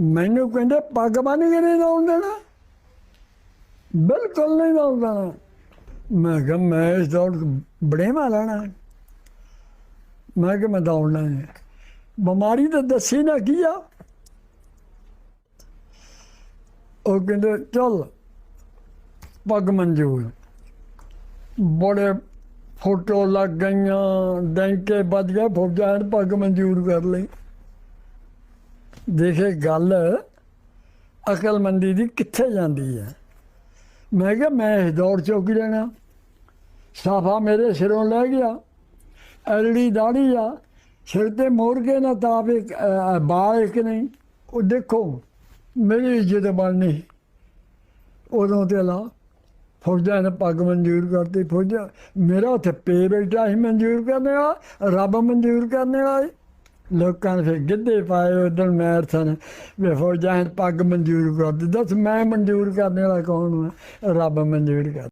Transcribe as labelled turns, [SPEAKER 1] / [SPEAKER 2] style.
[SPEAKER 1] ਮੈਨੂੰ ਕਹਿੰਦੇ, ਪੱਗ ਬੰਨ ਕੇ ਨਹੀਂ ਲਾਉਣ ਦੇਣਾ। ਬਿਲਕੁਲ ਨਹੀਂ ਲਾਉਣ ਦੇਣਾ। ਮੈਂ ਕਿਹਾ, ਮੈਂ ਇਸ ਦੌੜ ਬੜੇ ਬੜੇਵਾ ਲੈਣਾ। ਮੈਂ ਕਿਹਾ, ਮੈਂ ਦੌੜਨਾ ਹੈ ਬਿਮਾਰੀ ਤਾਂ ਦੱਸੀ ਨਾ ਕੀ ਆ। ਉਹ ਕਹਿੰਦੇ, ਚੱਲ, ਪੱਗ ਮਨਜ਼ੂਰ। ਬੜੇ ਫੋਟੋ ਲੱਗ ਗਈਆਂ, ਡੈਂਕੇ ਵੱਜ ਗਏ ਫੌਜਾਂ ਨੇ ਪੱਗ ਮਨਜ਼ੂਰ ਕਰ ਲਈ। ਦੇਖੇ ਗੱਲ ਅਕਲਮੰਦੀ ਦੀ ਕਿੱਥੇ ਜਾਂਦੀ ਹੈ? ਮੈਂ ਕਿਹਾ ਮੈਂ ਇਸ ਦੌੜ ਚੋਂ ਲੈਣਾ। ਸਾਫਾ ਮੇਰੇ ਸਿਰੋਂ ਲੈ ਗਿਆ। ਐਲੜੀ ਦਾੜੀ ਆ। ਸਿਰ ਤੇ ਮੋੜ ਕੇ ਨਾ ਤਾਪ ਇੱਕ ਅਹ, ਬਾਲ ਇੱਕ ਨਹੀਂ। ਉਹ ਦੇਖੋ ਮੇਰੀ ਇੱਜ਼ਤ ਬਣਨੀ। ਉਦੋਂ ਤੇ ਲਾ ਫੌਜਾਂ ਨੇ ਪੱਗ ਮਨਜ਼ੂਰ ਕਰਤੀ। ਫੌਜਾਂ ਮੇਰਾ ਉੱਥੇ ਪੇ ਬੈਠਾ ਸੀ ਮਨਜ਼ੂਰ ਕਰਨੇ ਵਾਲਾ ਰੱਬ ਮਨਜ਼ੂਰ ਕਰਨੇ ਵਾਲਾ ਲੋਕਾਂ ਨੇ ਫਿਰ ਗਿੱਧੇ ਪਾਏ ਉਦੋਂ ਮੈਰ ਸਨ ਵੀ ਫੌਜਾਂ ਨੇ ਪੱਗ ਮਨਜ਼ੂਰ ਕਰਦੀ ਦੱਸ ਮੈਂ ਮਨਜ਼ੂਰ ਕਰਨੇ ਵਾਲਾ ਕੌਣ ਹਾਂ? ਰੱਬ ਮਨਜ਼ੂਰ ਕਰ